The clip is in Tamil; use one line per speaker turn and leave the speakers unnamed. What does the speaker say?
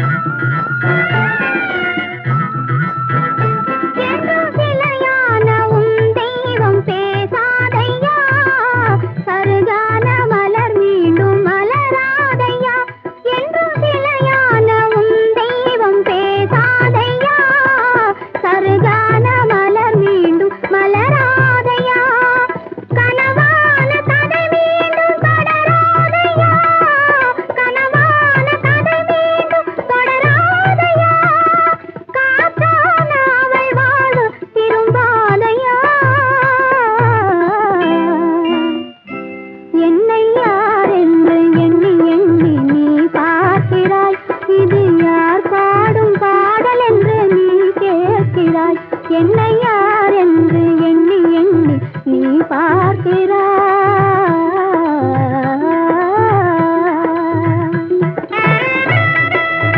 Thank you. என்னை யார் என்று